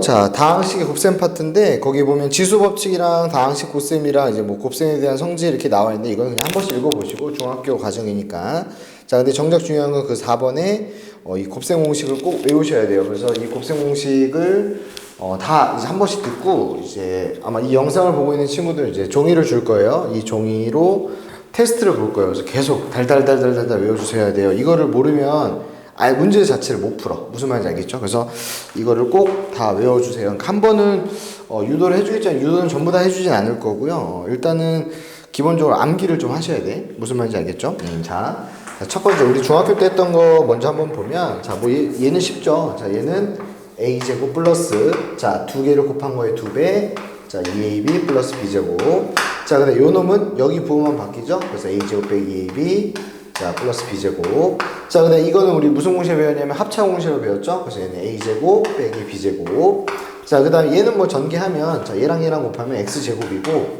자, 다항식의 곱셈 파트인데 거기 보면 지수 법칙이랑 다항식 곱셈이랑 이제 뭐 곱셈에 대한 성질 이렇게 나와 있는데 이거는 그냥 한 번씩 읽어 보시고 중학교 과정이니까. 자, 근데 정작 중요한 건 그 4번에 어, 이 곱셈 공식을 꼭 외우셔야 돼요. 그래서 이 곱셈 공식을 어, 다 이제 한 번씩 듣고 이제 아마 이 영상을 보고 있는 친구들 이제 종이를 줄 거예요. 이 종이로 테스트를 볼 거예요. 그래서 계속 달달달달달달 외워주셔야 돼요. 이거를 모르면 아예 문제 자체를 못 풀어. 무슨 말인지 알겠죠? 그래서 이거를 꼭 다 외워주세요. 그러니까 한 번은 어, 유도를 해주겠지만 유도는 전부 다 해주진 않을 거고요. 어, 일단은 기본적으로 암기를 좀 하셔야 돼. 무슨 말인지 알겠죠? 음, 자, 자, 첫 번째 우리 중학교 때 했던 거 먼저 한번 보면 자, 뭐 얘, 얘는 쉽죠? 자, 얘는 a 제곱 플러스 자, 두 개를 곱한 거에 두 배. 자, 2ab 플러스 b제곱. 자, 근데 요 놈은 여기 부호만 바뀌죠? 그래서 a 제곱 빼기 2ab 자, 플러스 b제곱. 자, 근데 이거는 우리 무슨 공식을 배웠냐면 합차 공식을 배웠죠? 그래서 얘는 a제곱 빼기 b제곱. 자, 그 다음에 얘는 뭐 전개하면, 자, 얘랑 얘랑 곱하면 x제곱이고,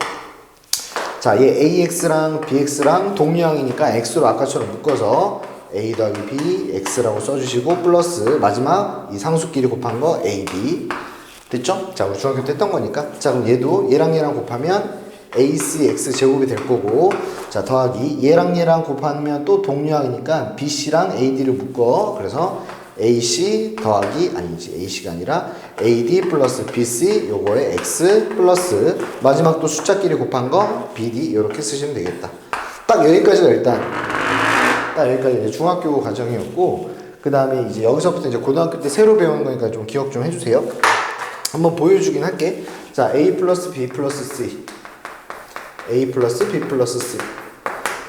자, 얘 ax랑 bx랑 동류항이니까 x로 아까처럼 묶어서 a 더하기 b, x라고 써주시고, 플러스 마지막 이 상수끼리 곱한 거 ab. 됐죠? 자, 우리 중학교 때 했던 거니까. 자, 그럼 얘도 얘랑 얘랑 곱하면 acx 제곱이 될 거고, 자, 더하기 얘랑 얘랑 곱하면 또 동류항이니까 bc랑 ad를 묶어. 그래서 ac 더하기 아니지 ac가 아니라 ad 플러스 bc 요거에 x 플러스 마지막 또 숫자끼리 곱한 거 bd 이렇게 쓰시면 되겠다. 딱 여기까지가 일단 딱 여기까지 이제 중학교 과정이었고 그 다음에 이제 여기서부터 이제 고등학교 때 새로 배우는 거니까 좀 기억 좀 해주세요. 한번 보여주긴 할게. 자 a 플러스 b 플러스 c a 플러스 b 플러스 c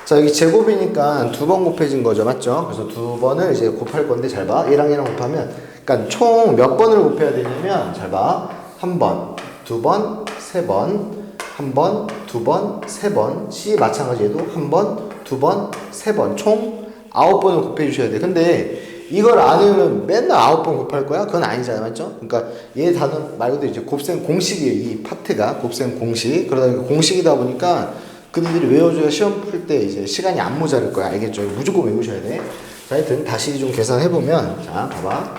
자 여기 제곱이니까 두 번 곱해진 거죠 맞죠? 그래서 두 번을 이제 곱할 건데 잘 봐. 얘랑 얘랑 곱하면 그러니까 총 몇 번을 곱해야 되냐면 잘 봐. 한 번, 두 번, 세 번, 한 번, 두 번, 세 번. C 마찬가지로 한 번, 두 번, 세 번. 총 아홉 번을 곱해 주셔야 돼. 근데 이걸 안 외우면 맨날 아홉 번 곱할 거야? 그건 아니잖아, 맞죠? 그러니까 얘 단어 말고도 이제 곱셈 공식이에요. 이 파트가 곱셈 공식. 그러다 보니까 공식이다 보니까 그들이 외워줘야 시험 풀 때 이제 시간이 안 모자랄 거야. 알겠죠? 무조건 외우셔야 돼. 자, 하여튼 다시 좀 계산해보면, 자, 봐봐.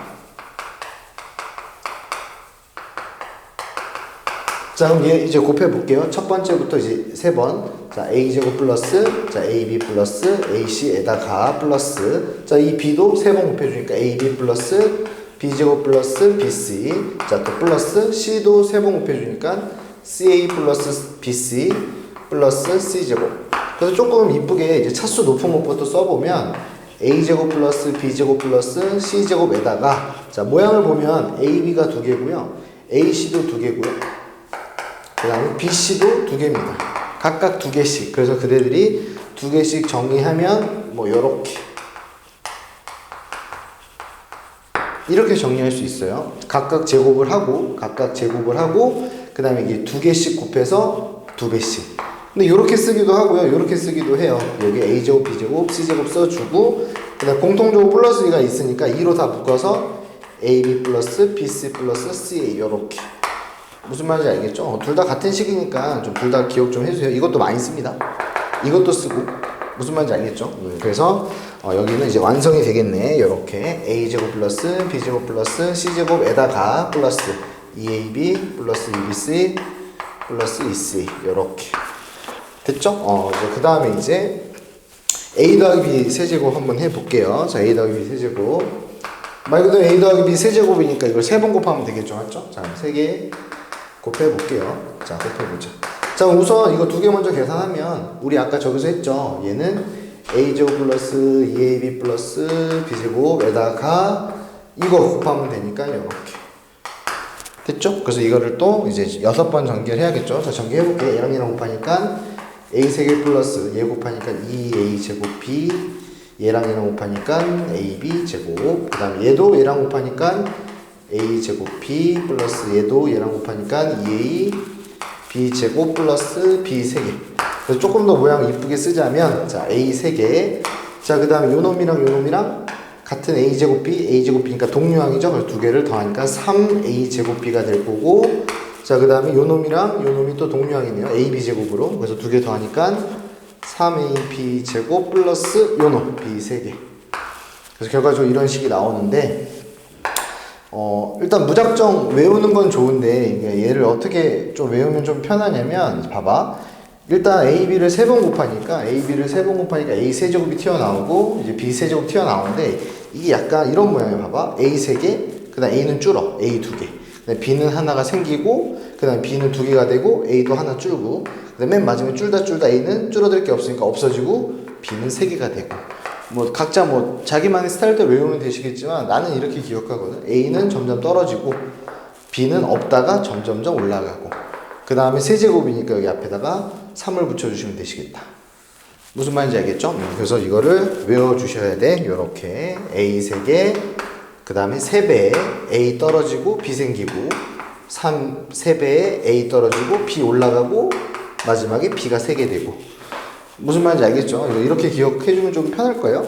자, 그럼 얘 이제 곱해볼게요. 첫 번째부터 이제 세 번. 자, a제곱 플러스, 자, ab 플러스, ac에다가 플러스. 자, 이 b도 세 번 곱해주니까 ab 플러스, b제곱 플러스, bc. 자, 또 플러스, c도 세 번 곱해주니까 ca 플러스 bc 플러스 c제곱. 그래서 조금 이쁘게 이제 차수 높은 것부터 써보면 a제곱 플러스 b제곱 플러스 c제곱에다가 자, 모양을 보면 ab가 두 개고요. ac도 두 개고요. 그 다음에 BC도 두 개입니다. 각각 두 개씩. 그래서 그대들이 두 개씩 정리하면 뭐 요렇게 이렇게 정리할 수 있어요. 각각 제곱을 하고 각각 제곱을 하고 그 다음에 이게 두 개씩 곱해서 두 배씩. 근데 요렇게 쓰기도 하고요. 요렇게 쓰기도 해요. 여기 A제곱, B제곱, C제곱 써주고 그 다음에 공통적으로 플러스 2가 있으니까 2로 다 묶어서 AB 플러스 BC 플러스 CA 요렇게 무슨 말인지 알겠죠? 둘 다 같은 식이니까 좀 둘 다 기억 좀 해주세요. 이것도 많이 씁니다. 이것도 쓰고 무슨 말인지 알겠죠? 음, 그래서 어, 여기는 이제 완성이 되겠네. 이렇게 a 제곱 플러스 b 제곱 플러스 c 제곱에다가 플러스 2ab 플러스 2bc 플러스 2c 이렇게 됐죠? 어, 그 다음에 이제 a 더하기 b 세제곱 한번 해볼게요. 자, a 더하기 b 세제곱 말 그대로 a 더하기 b 세제곱이니까 이걸 세 번 곱하면 되겠죠, 맞죠? 자, 세 개. 곱해볼게요. 자, 곱해보자. 자, 우선 이거 두 개 먼저 계산하면 우리 아까 저기서 했죠. 얘는 a제곱 플러스 2ab 플러스 b제곱에다가 이거 곱하면 되니까 이렇게 됐죠? 그래서 이거를 또 이제 여섯 번 전개해야겠죠. 자, 전개해볼게요. 얘랑 얘랑 곱하니까 a 세개 플러스 얘 곱하니까 2a 제곱 b 얘랑 얘랑 곱하니까 ab 제곱 그 다음에 얘도 얘랑 곱하니까 a 제곱 b 플러스 얘도 얘랑 곱하니까 2a b 제곱 플러스 b 세 개. 그래서 조금 더 모양 이쁘게 쓰자면 자 a 세 개. 자 그다음에 요 놈이랑 요 놈이랑 같은 a 제곱 b a 제곱 b니까 동류항이죠. 그래서 두 개를 더하니까 3a 제곱 b가 될 거고. 자 그다음에 요 놈이랑 요 놈이 또 동류항이네요. a b 제곱으로. 그래서 두 개 더하니까 3ab 제곱 플러스 요놈 b 세 개. 그래서 결과적으로 이런 식이 나오는데 어, 일단 무작정 외우는 건 좋은데 얘를 어떻게 좀 외우면 좀 편하냐면 봐봐. 일단 a, b를 세 번 곱하니까 a, b를 세 번 곱하니까 a 세제곱이 튀어나오고 이제 b 세제곱 튀어나오는데 이게 약간 이런 모양이야 봐봐. a 세 개, 그다음 a는 줄어. a 두 개. 그다음 b는 하나가 생기고 그다음 b는 두 개가 되고 a도 하나 줄고 그다음 맨 마지막에 줄다 줄다 a는 줄어들 게 없으니까 없어지고 b는 세 개가 되고 뭐 각자 뭐 자기만의 스타일대로 외우면 되시겠지만 나는 이렇게 기억하거든. A는 점점 떨어지고 B는 없다가 점점점 올라가고 그 다음에 세제곱이니까 여기 앞에다가 3을 붙여주시면 되시겠다. 무슨 말인지 알겠죠? 음, 그래서 이거를 외워주셔야 돼. 요렇게 A 3개 그 다음에 3배에 A 떨어지고 B 생기고 3, 3배에 A 떨어지고 B 올라가고 마지막에 B가 3개 되고 무슨 말인지 알겠죠? 이렇게 기억해주면 좀 편할 거예요.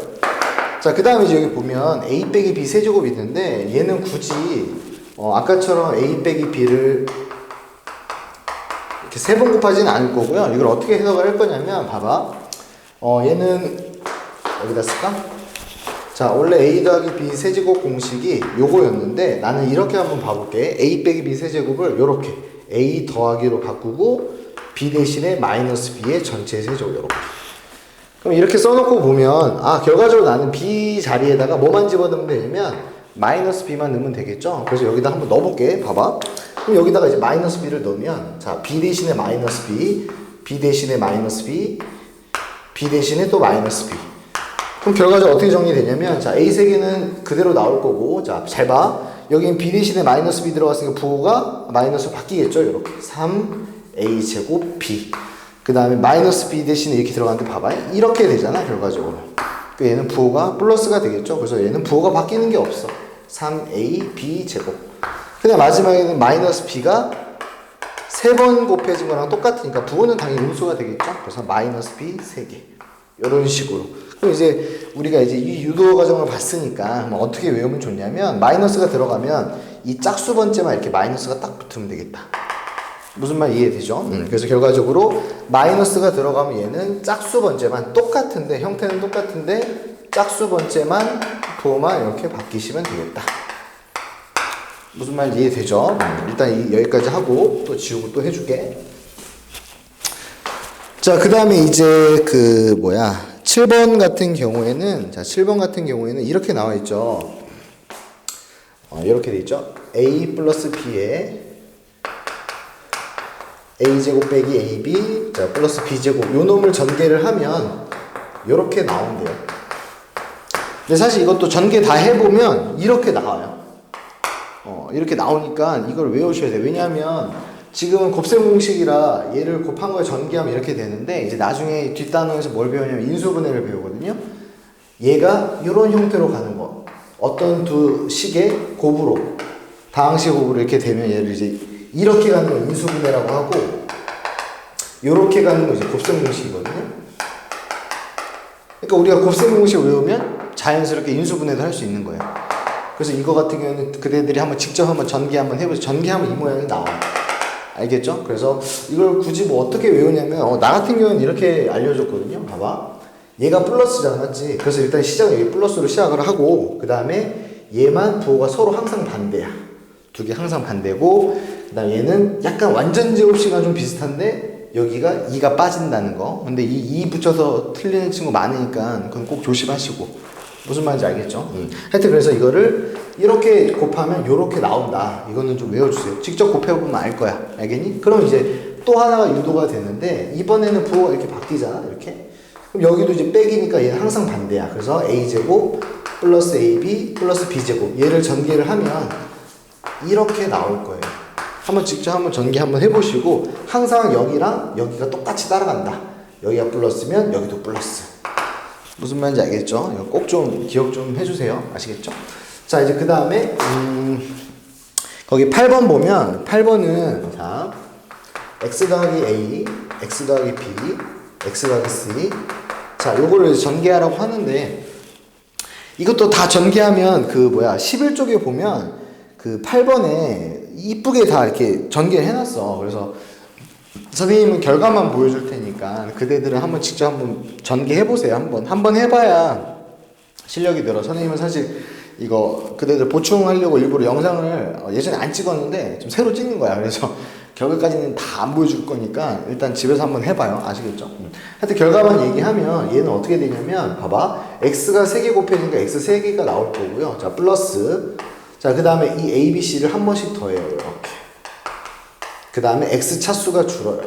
자, 그 다음에 여기 보면 a 빼기 b 세제곱이 있는데 얘는 굳이 어, 아까처럼 a 빼기 b를 이렇게 세 번 곱하지는 않을 거고요. 이걸 어떻게 해석을 할 거냐면 봐봐. 어, 얘는 여기다 쓸까? 자, 원래 a 더하기 b 세제곱 공식이 요거였는데 나는 이렇게 한번 봐볼게. a 빼기 b 세제곱을 요렇게 a 더하기로 바꾸고 b 대신에 마이너스 b의 전체 세제곱 요렇게. 그럼 이렇게 써놓고 보면 아 결과적으로 나는 b 자리에다가 뭐만 집어넣으면 되냐면 마이너스 b만 넣으면 되겠죠. 그래서 여기다 한번 넣어볼게. 봐봐. 그럼 여기다가 이제 마이너스 b를 넣으면 자 b 대신에 마이너스 b, b 대신에 마이너스 b, b 대신에 또 마이너스 b. 그럼 결과적으로 어떻게 정리되냐면 자 a 세 개는 그대로 나올 거고 자잘 봐. 여기는 b 대신에 마이너스 b 들어갔으니까 부호가 마이너스 바뀌겠죠. 이렇게 3 a 제곱 b. 그 다음에 마이너스 b 대신에 이렇게 들어가는데 봐봐. 이렇게 되잖아 결과적으로. 그 얘는 부호가 플러스가 되겠죠? 그래서 얘는 부호가 바뀌는 게 없어. 3ab 제곱. 근데 마지막에는 마이너스 b가 세 번 곱해진 거랑 똑같으니까 부호는 당연히 음수가 되겠죠? 그래서 마이너스 b 3개. 이런 식으로. 그럼 이제 우리가 이제 이 유도 과정을 봤으니까 뭐 어떻게 외우면 좋냐면 마이너스가 들어가면 이 짝수 번째만 이렇게 마이너스가 딱 붙으면 되겠다 무슨 말 이해되죠? 음, 그래서 결과적으로 마이너스가 들어가면 얘는 짝수 번째만 똑같은데 형태는 똑같은데 짝수 번째만 부호만 이렇게 바뀌시면 되겠다. 무슨 말 이해되죠? 음, 일단 이, 여기까지 하고 또 지우고 또 해줄게. 자, 그 다음에 이제 그 뭐야 7번 같은 경우에는 자 7번 같은 경우에는 이렇게 나와 있죠. 어, 이렇게 돼 있죠. a 플러스 b에 a제곱 빼기 ab 자 플러스 b제곱. 요 놈을 전개를 하면 요렇게 나온대요. 근데 사실 이것도 전개 다 해보면 이렇게 나와요. 어 이렇게 나오니까 이걸 외우셔야 돼요. 왜냐하면 지금은 곱셈 공식이라 얘를 곱한 거에 전개하면 이렇게 되는데 이제 나중에 뒷단원에서 뭘 배우냐면 인수분해를 배우거든요. 얘가 이런 형태로 가는 거. 어떤 두 식의 곱으로 다항식 곱으로 이렇게 되면 얘를 이제 이렇게 가는 건 인수분해라고 하고 이렇게 가는 건 이제 곱셈 공식이거든요. 그러니까 우리가 곱셈 공식 외우면 자연스럽게 인수분해도 할 수 있는 거예요. 그래서 이거 같은 경우는 그대들이 한번 직접 한번 전개 한번 해보세요. 전개하면 이 모양이 나와요. 알겠죠? 그래서 이걸 굳이 뭐 어떻게 외우냐면 어, 나 같은 경우는 이렇게 알려줬거든요. 봐봐. 얘가 플러스잖아, 맞지? 그래서 일단 시작은 여기 플러스로 시작을 하고 그 다음에 얘만 부호가 서로 항상 반대야. 두 개 항상 반대고 그다음 얘는 약간 완전 제곱식이랑 좀 비슷한데 여기가 2가 빠진다는 거. 근데 이 2 붙여서 틀리는 친구 많으니까 그건 꼭 조심하시고 무슨 말인지 알겠죠? 음. 하여튼 그래서 이거를 이렇게 곱하면 이렇게 나온다. 이거는 좀 외워주세요. 직접 곱해보면 알 거야. 알겠니? 그럼 이제 또 하나가 유도가 되는데 이번에는 부호가 이렇게 바뀌잖아. 이렇게. 그럼 여기도 이제 빼기니까 얘는 항상 반대야. 그래서 a 제곱 플러스 ab 플러스 b 제곱 얘를 전개를 하면 이렇게 나올 거예요. 한번 직접 한번 전개 한번 해보시고 항상 여기랑 여기가 똑같이 따라간다. 여기가 플러스면 여기도 플러스. 무슨 말인지 알겠죠? 꼭 좀 기억 좀 해주세요. 아시겠죠? 자 이제 그 다음에 음, 거기 8번 보면 8번은 자 x 더하기 a, x 더하기 b, x 더하기 c 자 요거를 전개하라고 하는데 이것도 다 전개하면 그 뭐야 11쪽에 보면 그 8번에 이쁘게 다 이렇게 전개를 해놨어. 그래서 선생님은 결과만 보여줄 테니까 그대들은 한번 직접 한번 전개해 보세요. 한번 한번 해봐야 실력이 늘어. 선생님은 사실 이거 그대들 보충하려고 일부러 영상을 어, 예전에 안 찍었는데 좀 새로 찍는 거야. 그래서 결과까지는 다 안 보여줄 거니까 일단 집에서 한번 해봐요. 아시겠죠? 음. 하여튼 결과만 얘기하면 얘는 어떻게 되냐면 봐봐. x가 3개 곱해지니까 x 3개가 나올 거고요. 자 플러스 자 그 다음에 이 a, b, c를 한 번씩 더해요. 이렇게. 그 다음에 x 차수가 줄어요.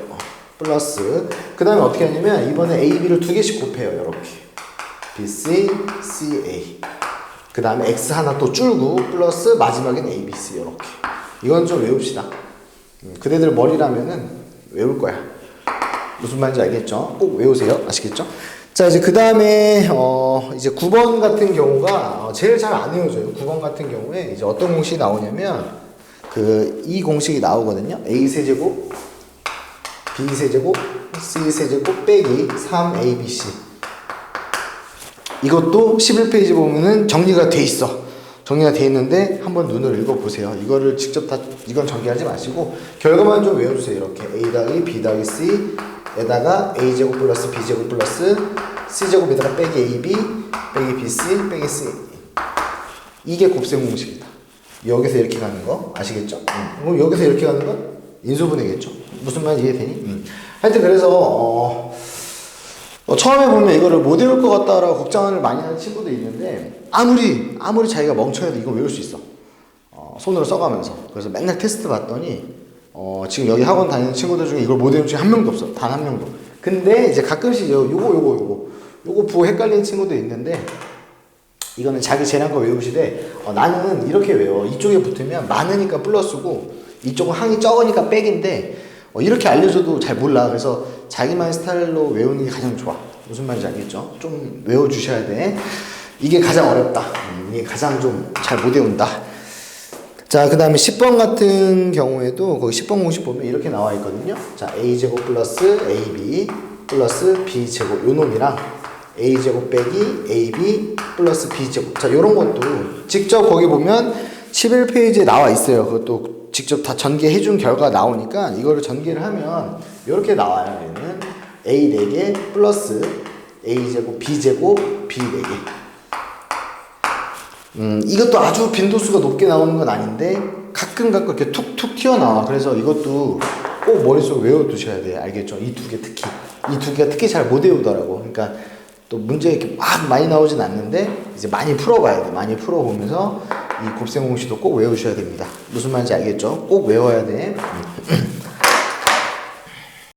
플러스 그 다음에 어떻게 하냐면 이번에 a, b를 두 개씩 곱해요. 이렇게. b, c, c, a. 그 다음에 x 하나 또 줄고 플러스 마지막엔 a, b, c 이렇게. 이건 좀 외웁시다. 음, 그대들 머리라면은 외울 거야. 무슨 말인지 알겠죠? 꼭 외우세요. 아시겠죠? 자, 이제 그 다음에, 어, 이제 9번 같은 경우가 어, 제일 잘 안 외워져요. 9번 같은 경우에 이제 어떤 공식이 나오냐면, 그, 이 공식이 나오거든요. A 세제곱, B 세제곱, C 세제곱 빼기 3ABC. 이것도 11페이지 보면은 정리가 돼 있어. 정리가 돼 있는데 한번 눈을 읽어보세요. 이거를 직접 다 이건 전개하지 마시고 결과만 좀 외워주세요. 이렇게 a 더하기 b 더하기 c 에다가 a 제곱 플러스 b 제곱 플러스 c 제곱에다가 빼기 ab 빼기 bc 빼기 c 이게 곱셈 공식이다. 여기서 이렇게 가는 거 아시겠죠? 음. 그럼 여기서 이렇게 가는 건 인수분해겠죠? 무슨 말인지 이해되니? 음. 하여튼 그래서 어, 어, 처음에 보면 이거를 못 외울 것 같다라고 걱정을 많이 하는 친구도 있는데 아무리 아무리 자기가 멍청해도 이거 외울 수 있어 어, 손으로 써가면서 그래서 맨날 테스트 봤더니 어, 지금 여기 학원 다니는 친구들 중에 이걸 못 외운 친구 한 명도 없어 단 한 명도 근데 이제 가끔씩 요, 요거 요거 요거 요거 부호 헷갈리는 친구도 있는데 이거는 자기 재량껏 외우시되 어, 나는 이렇게 외워. 이쪽에 붙으면 많으니까 플러스고 이쪽은 항이 적으니까 백인데 어, 이렇게 알려줘도 잘 몰라. 그래서 자기만의 스타일로 외우는 게 가장 좋아. 무슨 말인지 알겠죠? 좀 외워주셔야 돼. 이게 가장 어렵다. 음, 이게 가장 좀 잘 못 외운다 자, 그 다음에 10번 같은 경우에도 거기 10번 공식 보면 이렇게 나와 있거든요. 자, a제곱 플러스 ab 플러스 b제곱 요 놈이랑 a제곱 빼기 ab 플러스 b제곱 자, 요런 것도 직접 거기 보면 11페이지에 나와 있어요. 그것도 직접 다 전개해 준 결과 나오니까 이거를 전개를 하면 이렇게 나와요. 얘는 a 4개 플러스 a제곱 b제곱 b 4개 음, 이것도 아주 빈도수가 높게 나오는 건 아닌데 가끔 가끔 이렇게 툭툭 튀어나와. 그래서 이것도 꼭 머릿속에 외워두셔야 돼요. 알겠죠? 이 두 개 특히. 이 두 개가 특히 잘 못 외우더라고. 그러니까 또 문제 이렇게 막 많이 나오진 않는데 이제 많이 풀어봐야 돼. 많이 풀어보면서 이 곱셈 공식도 꼭 외우셔야 됩니다. 무슨 말인지 알겠죠? 꼭 외워야 돼. 음.